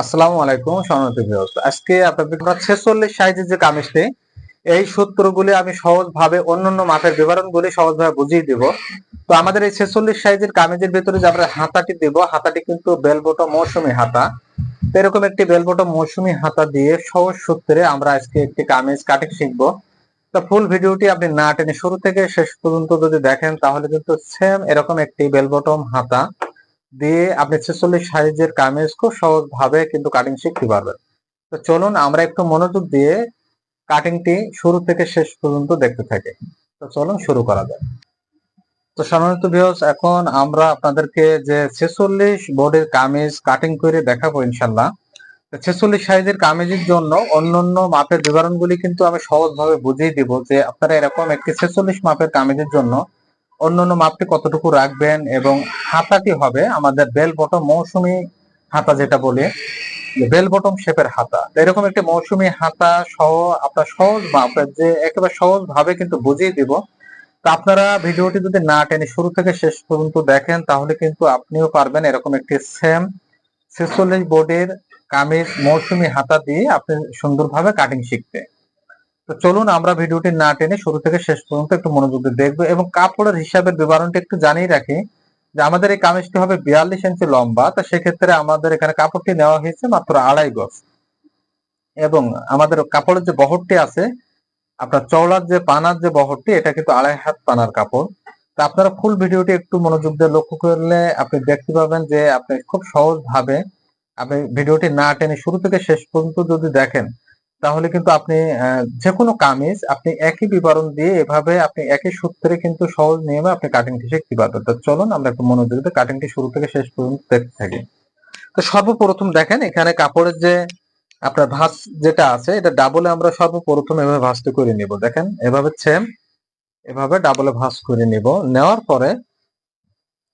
আসসালামু আলাইকুম ভিউয়ার্স। আজকে আপনাদের ছেচল্লিশ সাইজের যে কামিজটি, এই সূত্রগুলি আমি সহজভাবে অন্যান্য মাপের বিবরণগুলি সহজভাবে বুঝিয়ে দিব। তো আমাদের এই ছেচল্লিশ সাইজের কামিজের ভিতরে যে আমরা হাতাটি দেব, হাতাটি কিন্তু বেলবোটো মৌসুমী হাতা। এরকম একটি বেলবোটো মৌসুমী হাতা দিয়ে সহজ সূত্রে আমরা আজকে একটি কামিজ কাটিং শিখব। তো ফুল ভিডিওটি আপনি না টেনে শুরু থেকে শেষ পর্যন্ত যদি দেখেন, তাহলে কিন্তু সেম এরকম একটি বেলবটম হাতা। দিয়ে আপনি ছেচল্লিশ সাইজের কামিজ খুব সহজ ভাবে কিন্তু কাটিং শিখতে পারবেন। তো চলুন আমরা একটু মনোযোগ দিয়ে কাটিংটি শুরু থেকে শেষ পর্যন্ত দেখতে থাকি। তো চলুন শুরু করা যায় তো সাধারণত ভিউস এখন আমরা আপনাদেরকে যে ছেচল্লিশ বোর্ডের কামিজ কাটিং করে দেখাবো ইনশাল্লাহ ছেচল্লিশ সাইজের কামিজের জন্য অন্যান্য মাপের বিবরণগুলি কিন্তু আমি সহজভাবে বুঝিয়ে দিব যে আপনারা এরকম একটি ছেচল্লিশ মাপের কামিজের জন্য অন্যান্য মাপটি কতটুকু রাখবেন এবং হাতাটি হবে আমাদের বেল বটম মৌসুমি হাতা যেটা বলে বেল বটম শেপের হাতা। এরকম একটি মৌসুমি হাতা সহ আপনার সহজ মাপ যে একেবারে সহজ ভাবে কিন্তু বুঝিয়ে দিব। তো আপনারা ভিডিওটি যদি না টেনে শুরু থেকে শেষ পর্যন্ত দেখেন, তাহলে কিন্তু আপনিও পারবেন এরকম একটি সেম ছেচল্লিশ বোর্ডের কামিজ মৌসুমি হাতা দিয়ে আপনি সুন্দরভাবে কাটিং শিখতে। তো চলুন আমরা ভিডিওটি না টেনে শুরু থেকে শেষ পর্যন্ত একটু মনোযোগ দিয়ে দেখব এবং কাপড়ের হিসাবের বিবরণটি একটু জানিয়ে রাখি যে আমাদের এই কামিজটি হবে বিয়াল্লিশ ইঞ্চি লম্বা, তো সেক্ষেত্রে আমাদের এখানে কাপড়টি নেওয়া হয়েছে মাত্র আড়াই গজ। এবং আমাদের কাপড়ের যে বহরটি আছে, আপনার চওড়ার যে পানার যে বহরটি, এটা কিন্তু আড়াই হাত পানার কাপড়। তা আপনারা ফুল ভিডিওটি একটু মনোযোগ দিয়ে লক্ষ্য করলে আপনি দেখতে পাবেন যে আপনি খুব সহজ ভাবে আপনি ভিডিওটি না টেনে শুরু থেকে শেষ পর্যন্ত যদি দেখেন তাহলে কিন্তু আপনি যে কোনো কামিজ আপনি একই বিবরণ দিয়ে এভাবে আপনি একই সূত্রে কিন্তু সহজ নিয়মে আপনি কাটিংটি শিখতে পারবেন। তো চলুন আমরা একটু মনোযোগ দিয়ে কাটিংটি শুরু থেকে শেষ পর্যন্ত দেখতে থাকি। তো সর্বপ্রথম দেখেন, এখানে কাপড়ের যে আপনার ভাঁজ যেটা আছে, এটা ডাবলে আমরা সর্বপ্রথম এভাবে ভাঁজটি করে নিব। দেখেন, এভাবে সেম এভাবে ডাবলে ভাঁজ করে নিব। নেওয়ার পরে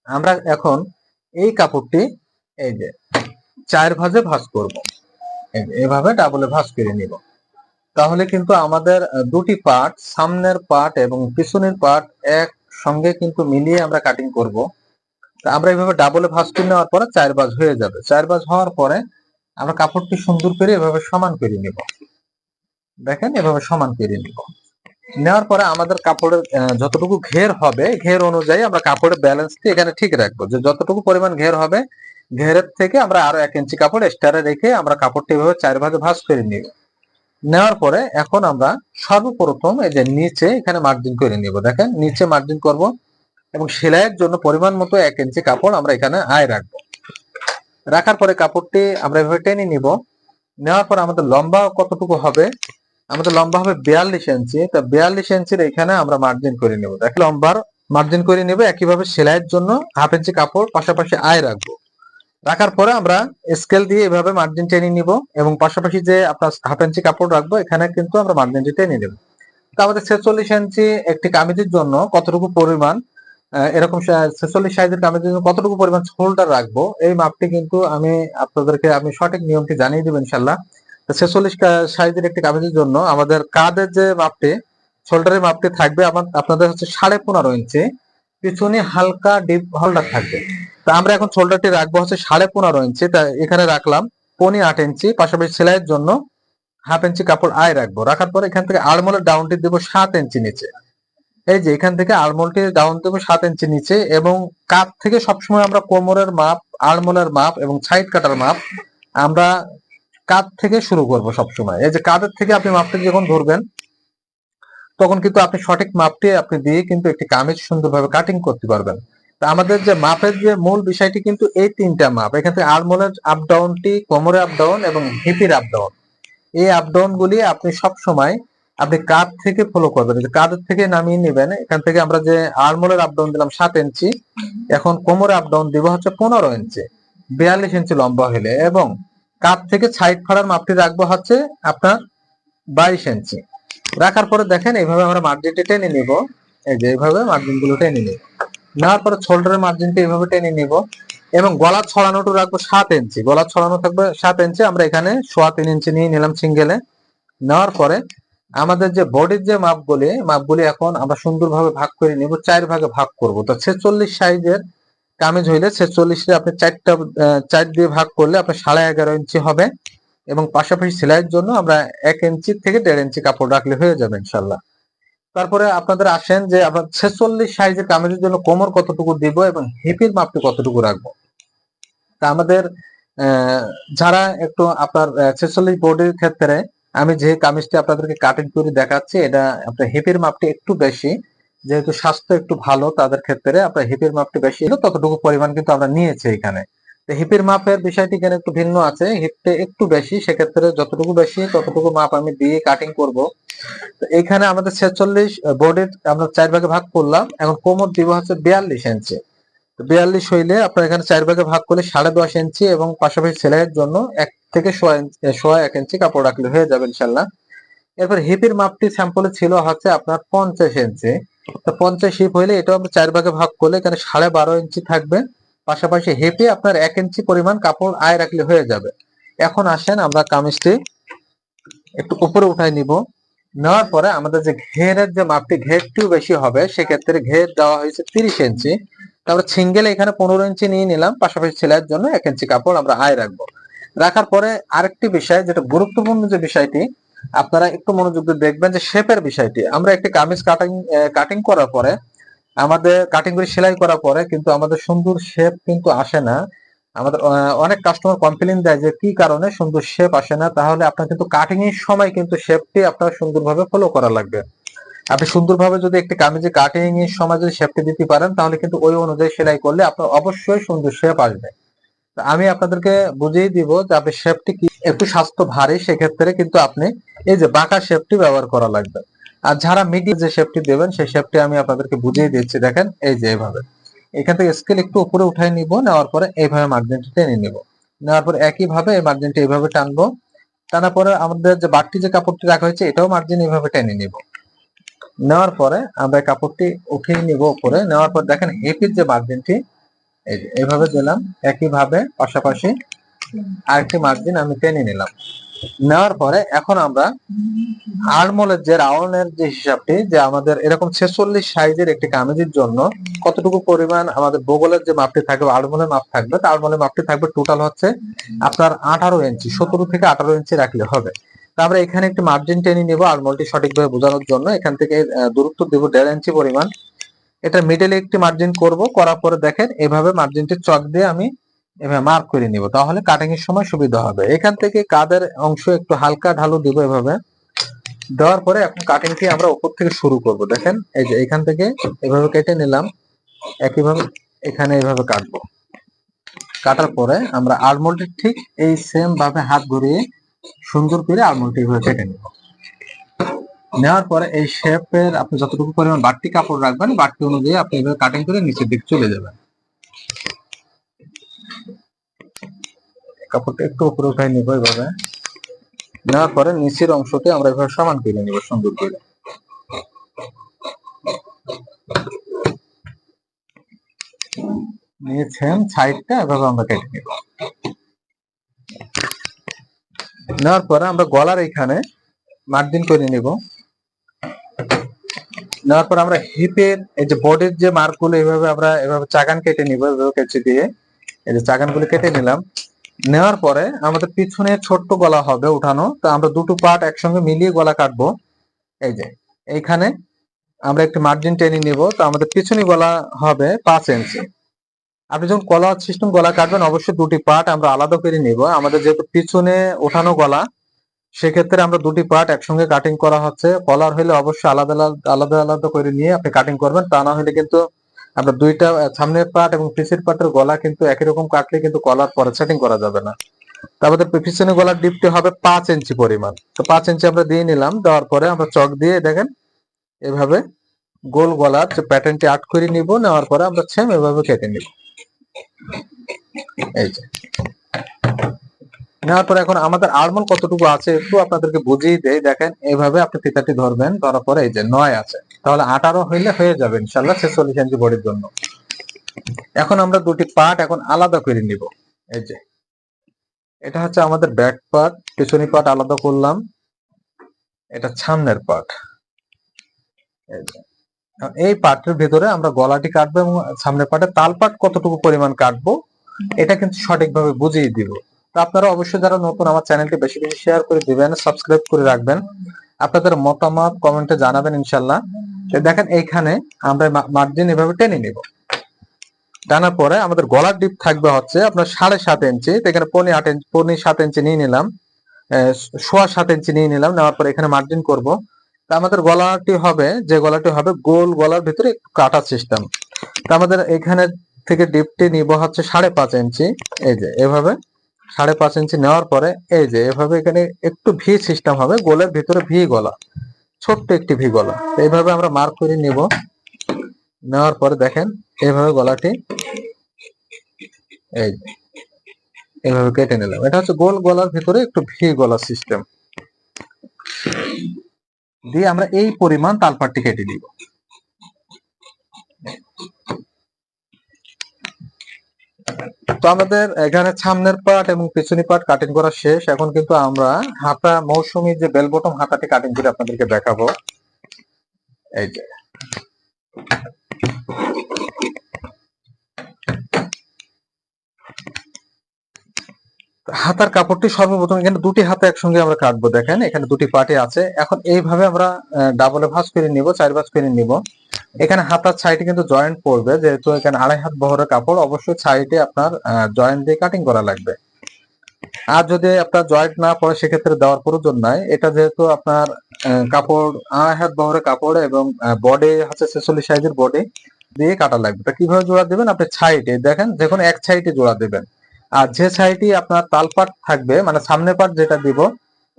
আমরা এখন এই কাপড়টি, এই যে চার ভাঁজে ভাঁজ করব। এভাবে ডাবলে ভাঁজ করে নিব। তাহলে কিন্তু আমাদের দুটি পার্ট সামনের পার্ট এবং পিছনের পার্ট এক সঙ্গে কিন্তু মিলিয়ে আমরা কাটিং করব। আমরা এইভাবে ডাবলে ভাঁজ করে নেওয়ার পরে চার ভাঁজ হয়ে যাবে। চার ভাঁজ হওয়ার পরে আমরা কাপড়টি সুন্দর করে এভাবে সমান করে নিব। দেখেন, এভাবে সমান করে নিব। নেওয়ার পরে আমাদের কাপড়ের যতটুকু ঘের হবে, ঘের অনুযায়ী আমরা কাপড়ের ব্যালেন্সটি এখানে ঠিক রাখব। যে যতটুকু পরিমাণ ঘের হবে ঘেরের থেকে আমরা আরও এক ইঞ্চি কাপড় এক্সট্রা রেখে আমরা কাপড়টি এভাবে চার ভাগে ভাঁজ করে নিব। নেওয়ার পরে এখন আমরা সর্বপ্রথম এই যে নিচে এখানে মার্জিন করে নিব। দেখেন, নিচে মার্জিন করব এবং সেলাইয়ের জন্য পরিমাণ মতো এক ইঞ্চি কাপড় আমরা এখানে আয় রাখব। রাখার পরে কাপড়টি আমরা এভাবে টেনে নিব। নেওয়ার পর আমাদের লম্বা কতটুকু হবে? আমাদের লম্বা হবে বিয়াল্লিশ ইঞ্চি। তো বিয়াল্লিশ ইঞ্চির এখানে আমরা মার্জিন করে নেব। দেখেন লম্বার মার্জিন করে নেব। একইভাবে সেলাইয়ের জন্য হাফ ইঞ্চি কাপড় পাশাপাশি আয় রাখব। রাখার পরে আমরা স্কেল দিয়ে এভাবে মার্জিন টেনে নিব এবং পাশাপাশি যে আপনার হাফ ইঞ্চি কাপড় রাখব, এখানে কিন্তু আমরা মার্জিনটি টেনে নেব। তো আমাদের ছেচল্লিশ ইঞ্চি একটি কামিজের জন্য কতটুকু পরিমাণ এরকম ছেচল্লিশ সাইজের কামিজের জন্য কতটুকু পরিমাণ শোল্ডার রাখব, এই মাপটি কিন্তু আমি আপনাদেরকে, আমি সঠিক নিয়মটি জানিয়ে দেবো ইনশাল্লাহ ছেচল্লিশ সাইজের একটি কামিজের জন্য আমাদের কাদের যে মাপটি শোল্ডারের মাপটি থাকবে আমার, আপনাদের হচ্ছে সাড়ে পনেরো ইঞ্চি পিছনে হালকা ডিপ হোল্ডার থাকবে। তা আমরা এখন শোল্ডারটি রাখব হচ্ছে সাড়ে পনেরো ইঞ্চি। তা এখানে রাখলাম পনি আট ইঞ্চি, পাশাপাশি সেলাইয়ের জন্য হাফ ইঞ্চি কাপড় আয় রাখব। রাখার পর এখান থেকে আড়মোলের ডাউনটি দেবো সাত ইঞ্চি নিচে। এই যে এখান থেকে আড়মোলটি ডাউন দেবো সাত ইঞ্চি নিচে এবং কাত থেকে সবসময় আমরা কোমরের মাপ আড়মোলের মাপ এবং সাইড কাটার মাপ আমরা কাত থেকে শুরু করব সবসময়। এই যে কাদের থেকে আপনি মাপটি যখন ধরবেন তখন কিন্তু আপনি সঠিক মাপটি আপনি দিয়ে কিন্তু একটি কামিজ সুন্দরভাবে কাটিং করতে পারবেন। তা আমাদের যে মাপের যে মূল বিষয়টি কিন্তু এই তিনটা মাপ। এখান আর্মোলের আপ ডাউনটি কোমরের আপ ডাউন এবং হিপির আপ ডাউন এই আপ ডাউন গুলি আপনি সব সময় আপনি কাঁধ থেকে ফলো করবেন। কাঁধের থেকে নামিয়ে নেবেন। এখান থেকে আমরা যে আর্মোলের আপ ডাউন দিলাম সাত ইঞ্চি, এখন কোমরে আপ ডাউন দিব হচ্ছে পনেরো ইঞ্চি। বিয়াল্লিশ ইঞ্চি লম্বা হলে এবং কাঁধ থেকে সাইড ফাড়ার মাপটি রাখব হচ্ছে আপনার বাইশ ইঞ্চি। রাখার পরে দেখেন, এইভাবে আমরা মার্জিনটি টেনে নিব। এই যে এইভাবে মার্জিনগুলো টেনে নিব। নেওয়ার পরে শোল্ডারের মার্জিনটা এইভাবে টেনে নিব। এবং গলা ছড়ানোটা রাখব সাত ইঞ্চি গলা ছড়ানো থাকবে সাত ইঞ্চি আমরা এখানে সোয়া তিন ইঞ্চি নিয়ে নিলাম সিঙ্গেলে নেওয়ার পরে আমাদের যে বডির যে মাপগুলি মাপগুলি এখন আমরা সুন্দরভাবে ভাগ করে নিব, চার ভাগে ভাগ করব। তো ছেচল্লিশ সাইজের কামিজ হইলে ছেচল্লিশে আপনি চারটা চার দিয়ে ভাগ করলে আপনার সাড়ে এগারো ইঞ্চি হবে। এবং পাশাপাশি সেলাইয়ের জন্য আমরা এক ইঞ্চি থেকে দেড় ইঞ্চি কাপড় রাখলে হয়ে যাবে ইনশাল্লাহ তারপরে আপনাদের আসেন যে আপনার ছেচল্লিশ সাইজের কামিজের জন্য কোমর কতটুকু দিব এবং হিপির মাপটি কতটুকু রাখব। তা আমাদের যারা একটু আপনার ছেচল্লিশ বোর্ডের ক্ষেত্রে আমি যে কামিজটি আপনাদেরকে কাটিং করে দেখাচ্ছি, এটা আপনার হিপের মাপটি একটু বেশি, যেহেতু স্বাস্থ্য একটু ভালো, তাদের ক্ষেত্রে আপনার হিপের মাপটি বেশি ততটুকু পরিমাণ কিন্তু আমরা নিয়েছি এখানে। হিপের মাপের বিষয়টি এখানে একটু ভিন্ন আছে। হিপটা একটু বেশি, সেক্ষেত্রে যতটুকু বেশি ততটুকু মাপ আমি দিয়ে কাটিং করব। এখানে আমাদের ছেচল্লিশ বোর্ডের আমরা চার ভাগে ভাগ করলাম। এখন কোমর দিব হচ্ছে বিয়াল্লিশ ইঞ্চি বিয়াল্লিশ হইলে আপনার এখানে চার ভাগে ভাগ করলে সাড়ে দশ ইঞ্চি এবং পাশাপাশি সেলাইয়ের জন্য এক থেকে সোয়া এক ইঞ্চি কাপড় রাখলে হয়ে যাবে ইনশাল্লাহ। এরপর হিপের মাপটি স্যাম্পলে ছিল হচ্ছে আপনার পঞ্চাশ ইঞ্চি তো পঞ্চাশ হিপ হইলে এটাও আমরা চার ভাগে ভাগ করলে এখানে সাড়ে বারো ইঞ্চি থাকবে। পাশাপাশি হেপে আপনার এক ইঞ্চি পরিমাণ কাপড় আয় রাখলে হয়ে যাবে। এখন আসেন আমরা কামিজটি একটু উপরে উঠাই নিব। নেওয়ার পরে আমাদের যে ঘেরের যে মাপটি, ঘেরটিও বেশি হবে, সেক্ষেত্রে ঘের দেওয়া হয়েছে তিরিশ ইঞ্চি। তারপরে সিঙ্গেল এখানে পনেরো ইঞ্চি নিয়ে নিলাম, পাশাপাশি সেলাইয়ের জন্য এক ইঞ্চি কাপড় আমরা আয় রাখব। রাখার পরে আরেকটি বিষয়, যেটা গুরুত্বপূর্ণ যে বিষয়টি, আপনারা একটু মনোযোগ দিয়ে দেখবেন যে শেপের বিষয়টি। আমরা একটি কামিজ কাটিং কাটিং করার পরে আমাদের কাটিং করে সেলাই করার পরে কিন্তু আমাদের সুন্দর শেপ কিন্তু আসে না। আমাদের অনেক কাস্টমার কমপ্লেন দেয় যে কি কারণে সুন্দর শেপ আসে না, তাহলে আপনার কিন্তু কাটিং এর সময় কিন্তু শেপটি আপনার সুন্দরভাবে ফলো করা লাগবে। আপনি সুন্দরভাবে যদি একটি কামিজে কাটিং এর সময় যদি শেপটি দিতে পারেন, তাহলে কিন্তু ওই অনুযায়ী সেলাই করলে আপনার অবশ্যই সুন্দর শেপ আসবে। আমি আপনাদেরকে বুঝিয়ে দিব যে আপনি শেপটি কি, একটু স্বাস্থ্য ভারী, সেক্ষেত্রে কিন্তু আপনি এই যে বাঁকা শেপটি ব্যবহার করা লাগবে। আর যারা মিডিয়াম যে শেপটি দেবেন, সেই শেপটি আমি আপনাদেরকে বুঝিয়ে দিচ্ছি। দেখেন, এই যে এইভাবে এখান থেকে স্কেল একটু উপরে উঠাই নিব, নেওয়ার পরে এইভাবে মার্জিনটি টেনে নিব। নেওয়ার পরে একই ভাবে এই মার্জিনটি এইভাবে টানবো। টানার পরে আমাদের যে বাড়তি যে কাপড়টি রাখা হয়েছে, এটাও মার্জিন এইভাবে টেনে নিব। নেওয়ার পরে আমরা কাপড়টি উঠিয়ে নিব উপরে। নেওয়ার পর দেখেন হেপির যে মার্জিনটি এইভাবে দিলাম। একইভাবে পাশাপাশি আরেকটি মার্জিন আমি টেনে নিলাম। নেওয়ার পরে এখন আমরা আরমোলের যে রাউন্ডের যে হিসাবটি, যে আমাদের এরকম ছেচল্লিশ সাইজের একটি কামিজের জন্য কতটুকু পরিমাণ আমাদের বগলের যে মাপটি থাকবে আরমোলের মাপ থাকবে, তো আরমোলের মাপটি থাকবে টোটাল হচ্ছে আপনার আঠারো ইঞ্চি, সতেরো থেকে আঠারো ইঞ্চি রাখলে হবে। আমরা এখানে একটি মার্জিন টেনে নিব আরমোলটি সঠিকভাবে বোঝানোর জন্য। এখান থেকে দূরত্ব দেব দেড় ইঞ্চি পরিমাণ। এটা মিডলে একটি মার্জিন করব, করার পরে দেখেন, এভাবে মার্জিনটি চক দিয়ে আমি এভাবে মার্ক করে নিব, তাহলে কাটিং এর সময় সুবিধা হবে। এখান থেকে কাদের অংশ একটু হালকা ঢালু দিব এভাবে। দেওয়ার পরে এখন কাটিংটি আমরা উপর থেকে শুরু করব। দেখেন, এই যে এখান থেকে এভাবে কেটে নিলাম। একইভাবে এখানে এভাবে কাটবো। কাটার পরে আমরা আলমোলটি ঠিক এই সেম ভাবে হাত ঘুরিয়ে সুন্দর করে আলমোলটি এভাবে কেটে নিব। নেওয়ার পরে এই শেপের আপনি যতটুকু পরিমাণ বাড়তি কাপড় রাখবেন, বাড়তি অনুযায়ী আপনি এভাবে কাটিং করে নিচের দিকে চলে যাবেন। কাপড়টা একটু উপরে উঠাই নিব এভাবে। নেওয়ার পরে নিচের অংশটি আমরা এভাবে সমান করে নিব, সুন্দর করে। নিয়েছেন সাইডটা, এভাবে আমরা কেটে নিব। নেওয়ার পরে আমরা গলার এখানে মার্জিন করে নিব। নেওয়ার পর আমরা হিপের, এই যে বডির যে মার্কগুলো এভাবে আমরা, এভাবে চাগান কেটে নিব, এভাবে কেটে দিয়ে। এই যে চাগানগুলো কেটে নিলাম। নেওয়ার পরে আমাদের পিছনে ছোট্ট গলা হবে উঠানো। তো আমরা দুটো পার্ট একসঙ্গে মিলিয়ে গলা কাটবো। এই যে, এইখানে আমরা একটু মার্জিন টেনে নিব। তো আমাদের পিছনে গলা হবে পাঁচ ইঞ্চি আপনি যখন গলা সিস্টেম গলা কাটবেন, অবশ্যই দুটি পার্ট আমরা আলাদা করে নিব। আমাদের যেহেতু পিছনে ওঠানো গলা, সেক্ষেত্রে আমরা দুটি পার্ট একসঙ্গে কাটিং করা হচ্ছে। কলার হলে অবশ্যই আলাদা আলাদা আলাদা আলাদা করে নিয়ে আপনি কাটিং করবেন। তা না হলে কিন্তু আমরা দুইটা সামনের পার্ট এবং পিছের পার্টের গলা কিন্তু একই রকম কাটলে কিন্তু কলার পরে সেটিং করা যাবে না। তারপরে আমাদের পিছনে গলার ডিপটি হবে পাঁচ ইঞ্চি পরিমাণ। তো পাঁচ ইঞ্চি আমরা দিয়ে নিলাম, দেওয়ার পরে আমরা চক দিয়ে দেখেন এভাবে গোল গলার যে প্যাটার্নটি আট করে নিব, নেওয়ার পরে আমরা সেম এভাবে কেটে নিব। এই যে। নেওয়ার পরে এখন আমাদের আরমোল কতটুকু আছে একটু আপনাদেরকে বুঝিয়ে দেয় দেখেন এইভাবে আপনি ফিতাটি ধরবেন, ধরার পরে এই যে নয় আছে। তাহলে আঠারো হইলে হয়ে যাবে ইনশাল্লাহ ছেচল্লিশ ইঞ্চি বডির জন্য। এখন আমরা দুটি পার্ট এখন আলাদা করে নিব। এই যে, এটা হচ্ছে আমাদের ব্যাক পার্ট পিছনি পার্ট আলাদা করলাম। এটা সামনের পার্ট। এই পার্টের ভিতরে আমরা গলাটি কাটবো এবং সামনের পার্টে তাল পাট কতটুকু পরিমাণ কাটবো, এটা কিন্তু সঠিকভাবে বুঝিয়ে দিব। তো আপনারা অবশ্যই যারা নতুন আমার চ্যানেলটি বেশি বেশি শেয়ার করে দিবেন সাবস্ক্রাইব করে রাখবেন, আপনাদের মতামত কমেন্টে জানাবেন ইনশাল্লাহ দেখেন এইখানে আমরা মার্জিন এভাবে টেনে নিব। টানার পরে আমাদের গলার ডিপ থাকবে হচ্ছে আপনার সাড়ে সাত ইঞ্চি এখানে পনি আট ইঞ্চি পনি সাত ইঞ্চি নিয়ে নিলাম। সোয়া সাত ইঞ্চি নিয়ে নিলাম, নেওয়ার পরে এখানে মার্জিন করব। তা আমাদের গলাটি হবে, যে গলাটি হবে গোল গলার ভিতরে একটু কাটা সিস্টেম তা আমাদের এখানে থেকে ডিপটি নিব হচ্ছে সাড়ে পাঁচ ইঞ্চি এই যে এভাবে। সাড়ে পাঁচ ইঞ্চি নেওয়ার পরে এই যে এভাবে এখানে একটু ভি সিস্টেম হবে, গোলের ভিতরে ভি গলা, ছোট্ট একটি ভি গলা। এইভাবে আমরা মার্ক করে নিব। নেওয়ার পরে দেখেন এইভাবে গলাটি এই এইভাবে কেটে নিলাম। এটা হচ্ছে গোল গলার ভিতরে একটু ভি গলা সিস্টেম দিয়ে আমরা এই পরিমাণ তালপাটটি কেটে দিব তো আমাদের এখানে সামনের পার্ট এবং পিছনি পার্ট কাটিং করা শেষ। এখন কিন্তু আমরা হাতা মৌসুমী যে বেল বটম হাতাটি কাটিং করে আপনাদেরকে দেখাবো। এই যে। হাতার কাপড়টি সর্বপ্রথম এখানে দুটি হাতা একসঙ্গে আমরা কাটবো, দেখেন। এখানে দুটি পার্টি আছে। এখন এইভাবে আমরা ডাবলে ভাঁজ করে নিব, চার ভাঁজ করে নিব। এখানে হাতার সাইডে কিন্তু জয়েন্ট পড়বে যেহেতু এখানে আড়াই হাত বহরের কাপড়, অবশ্যই সাইডে আপনার জয়েন্ট দিয়ে কাটিং করা লাগবে। আর যদি আপনার জয়েন্ট না পড়ে সেক্ষেত্রে দেওয়ার প্রয়োজন নাই। এটা যেহেতু আপনার কাপড়, আড়াই হাত বহরের কাপড় এবং বডি হচ্ছে ছেচল্লিশ সাইজের বডি দিয়ে কাটা লাগবে। তা কীভাবে জোড়া দিবেন? আপনি সাইডে দেখেন কোনো এক সাইডে জোড়া দিবেন। আর যে সাইডে আপনার তাল পাট থাকবে মানে সামনে পাট যেটা দিব,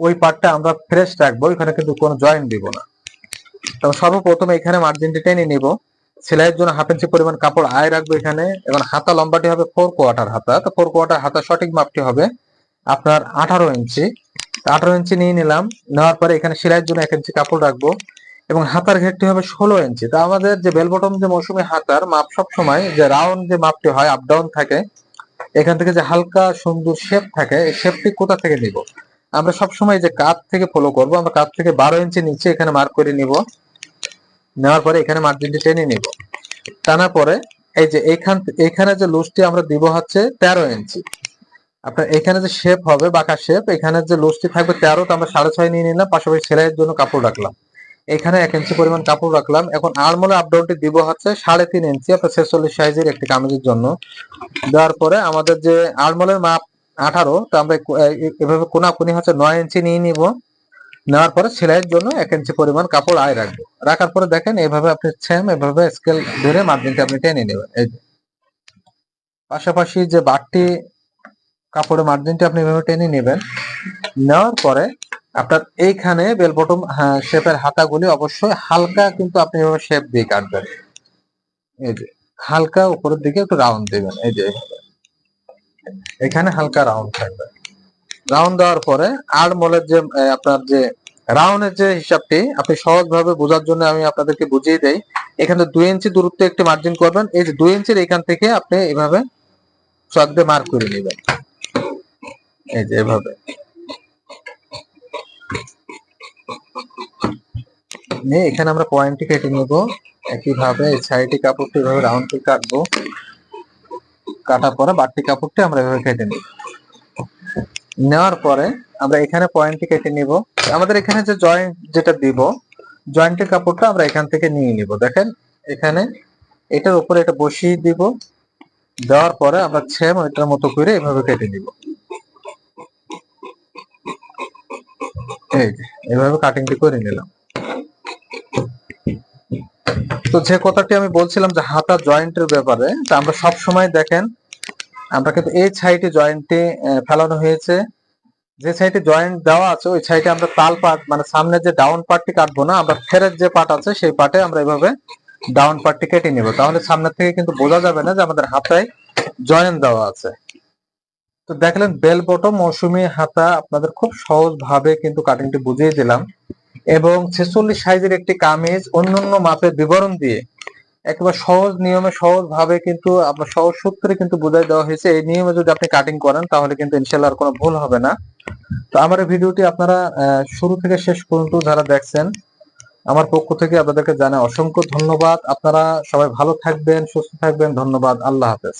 ওই পাটটা আমরা ফ্রেশ রাখব। ওইখানে কিন্তু কোনো জয়েন্ট দিব না। সর্বপ্রথম এখানে মার্জিনটি টেনে নিব। সেলাইয়ের জন্য হাফ ইঞ্চি পরিমাণ কাপড় আয় রাখব এখানে এবং হাতা লম্বাটি হবে ফোর কোয়ার্টার হাতা। তো ফোর কোয়ার্টার হাতা সঠিক মাপটি হবে আপনার আঠারো ইঞ্চি। আঠারো ইঞ্চি নিয়ে নিলাম। নেওয়ার পরে এখানে সেলাইয়ের জন্য এক ইঞ্চি কাপড় রাখব এবং হাতার ঘেরটি হবে ষোলো ইঞ্চি। তা আমাদের যে বেল বটম যে মৌসুমী হাতার মাপ সব সময় যে রাউন্ড যে মাপটি হয় আপ ডাউন থাকে, এখান থেকে যে হালকা সুন্দর শেপ থাকে, এই শেপটি কোথা থেকে নিব? আমরা সব সময় যে কাত থেকে ফলো করব, আমরা কাত থেকে বারো ইঞ্চি নিচে এখানে মার্ক করে নিব। নেওয়ার পরে এখানে মার্জিনটি টেনে নিব। টানার পরে এই যে এইখান এখানে যে লুজটি আমরা দিব হচ্ছে তেরো ইঞ্চি। আপনার এখানে যে শেপ হবে, বাঁকা শেপ এখানে যে লুজটি থাকবে তেরো, তো আমরা সাড়ে ছয় নিয়ে নিলাম, পাশাপাশি সেলাইয়ের জন্য কাপড় রাখলাম। এখানে এক ইঞ্চি পরিমাণ কাপড় রাখলাম। এখন আড়মোলে আপডাউনটি দিব হচ্ছে সাড়ে তিন ইঞ্চি, আপনার ছেচল্লিশ সাইজের একটি কামিজের জন্য। দেওয়ার পরে আমাদের যে আড়মোলের মাপ আঠারো, তো আমরা এভাবে কোনাকুনি হচ্ছে নয় ইঞ্চি নিয়ে নিব। নেওয়ার পরে সেলাইয়ের জন্য এক ইঞ্চি পরিমাণ কাপড় আয় রাখব। রাখার পরে দেখেন এইভাবে আপনি সেম এভাবে স্কেল ধরে মার্জিনটা আপনি টেনে নেবেন। এই যে। পাশাপাশি যে বাড়তি কাপড়ের মার্জিনটা আপনি এভাবে টেনে নেবেন। নেওয়ার পরে আপনার এইখানে বেল বটম শেপের হাতাগুলি অবশ্যই হালকা কিন্তু আপনি এভাবে শেপ দিয়ে কাটবেন। এই যে, হালকা উপরের দিকে একটু রাউন্ড দিবেন। এই যে। এখানে হালকা রাউন্ড থাকবে। রাউন্ড দেওয়ার পরে আর মলের যে আপনার যে রাউন্ডের যে হিসাবটি, আপনি সহজভাবে বোঝার জন্য আমি আপনাদেরকে বুঝিয়ে দেই। এখানে দুই ইঞ্চি দূরত্বে একটি মার্জিন করবেন। এই যে দুই ইঞ্চির এখান থেকে আপনি এভাবে চক দিয়ে মার্ক করে নেবেন। এই যে এভাবে। এখানে আমরা পয়েন্টটি কেটে নেব। একইভাবে এই সাইডে কাপড়টি এভাবে রাউন্ড করে কাটবো। কাটার পরে বাড়তি কাপড়টি আমরা এভাবে কেটে নেব। নেওয়ার পরে আমরা এখানে পয়েন্টটি কেটে নিব। আমাদের এখানে যে জয়েন্ট যেটা দিব জয়েন্টের কাপড়টা আমরা এখান থেকে নিয়ে নিব। দেখেন, এখানে এটার উপরে এটা বসিয়ে দিব। দেওয়ার পরে আমরা ছেম এটার মতো করে এভাবে কেটে নিব। এই এভাবে কাটিংটি করে নিলাম। তো যে কথাটি আমি বলছিলাম যে হাতা জয়েন্টের ব্যাপারে, তা আমরা সব সময় দেখেন, আমরা কিন্তু এই সাইডে জয়েন্টে ফেলানো হয়েছে। যে সাইডে জয়েন্ট দেওয়া আছে, ওই সাইডে আমরা তাল পার্ট মানে সামনে যে ডাউন পার্টটি কাটবো না, আমরা ফেরের যে পার্ট আছে, সেই পার্টে আমরা এভাবে ডাউন পার্টটি কেটে নিব। তাহলে সামনে থেকে কিন্তু বোঝা যাবে না যে আমাদের হাতায় জয়েন্ট দেওয়া আছে। তো দেখলেন, বেল বটম, মৌসুমী হাতা আপনাদের খুব সহজ ভাবে কিন্তু কাটিংটি বুঝিয়ে দিলাম। এবং ছেচল্লিশ সাইজের একটি কামিজ অন্যান্য মাপের বিবরণ দিয়ে একেবারে সহজ নিয়মে সহজ ভাবে কিন্তু আপনার সহজ সূত্রে কিন্তু বুঝাই দেওয়া হয়েছে। এই নিয়মে যদি আপনি কাটিং করেন, তাহলে কিন্তু ইনশাল্লাহ আর কোনো ভুল হবে না। তো আমার এই ভিডিওটি আপনারা শুরু থেকে শেষ পর্যন্ত যারা দেখছেন, আমার পক্ষ থেকে আপনাদেরকে জানাই অসংখ্য ধন্যবাদ। আপনারা সবাই ভালো থাকবেন, সুস্থ থাকবেন। ধন্যবাদ। আল্লাহ হাফেজ।